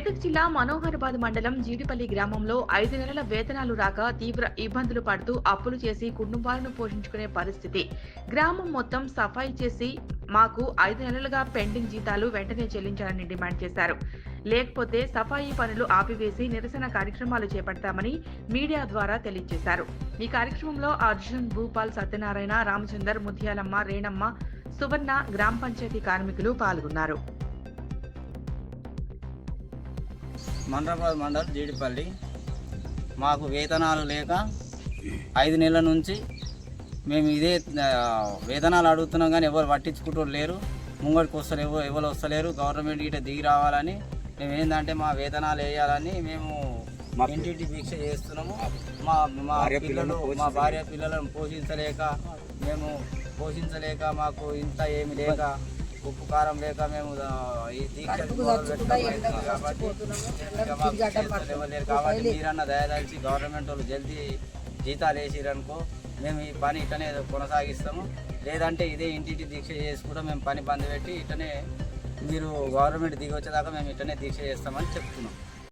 మెదక్ జిల్లా మనోహరాబాద్ మండలం జీడిపల్లి గ్రామంలో ఐదు నెలల వేతనాలు రాక తీవ్ర ఇబ్బందులు పడుతూ అప్పులు చేసి కుటుంబాలను పోషించుకునే పరిస్థితి. గ్రామం మొత్తం సఫాయి చేసి మాకు ఐదు నెలలుగా పెండింగ్ జీతాలు వెంటనే చెల్లించాలని డిమాండ్ చేశారు. లేకపోతే సఫాయి పనులు ఆపివేసి నిరసన కార్యక్రమాలు చేపడతామని మీడియా ద్వారా తెలియజేశారు. ఈ కార్యక్రమంలో అర్జున్ భూపాల్ సత్యనారాయణ రామచందర్ ముత్యాలమ్మ రేణమ్మ సువర్ణ గ్రామ పంచాయతీ కార్మికులు పాల్గొన్నారు. మండ్రాబాద్ మండల్ జీడిపల్లి. మాకు వేతనాలు లేక ఐదు నెలల నుంచి మేము ఇదే వేతనాలు అడుగుతున్నాం కానీ ఎవరు పట్టించుకుంటూ లేరు. ముంగడికి వస్తారు ఎవరు ఎవరు వస్తలేరు. గవర్నమెంట్ గిట్ట దిగి రావాలని మేము ఏంటంటే మా వేతనాలు వేయాలని మేము ఇంటింటి దీక్ష చేస్తున్నాము. మా మా పిల్లలు మా భార్య పిల్లలను పోషించలేక మేము పోషించలేక మాకు ఇంత ఏమి లేక ఉప్పు కారం లేక మేము ఈ కాబట్టి మీరన్న దయదాల్చి గవర్నమెంట్ వాళ్ళు జల్దీ జీతాలు వేసిరనుకో మేము ఈ పని ఇట్లనే కొనసాగిస్తాము. లేదంటే ఇదే ఇంటింటి దీక్ష చేసి కూడా మేము పని బంద్ పెట్టి ఇట్లనే మీరు గవర్నమెంట్ దిగి వచ్చేదాకా మేము ఇట్లనే దీక్ష చేస్తామని చెప్తున్నాం.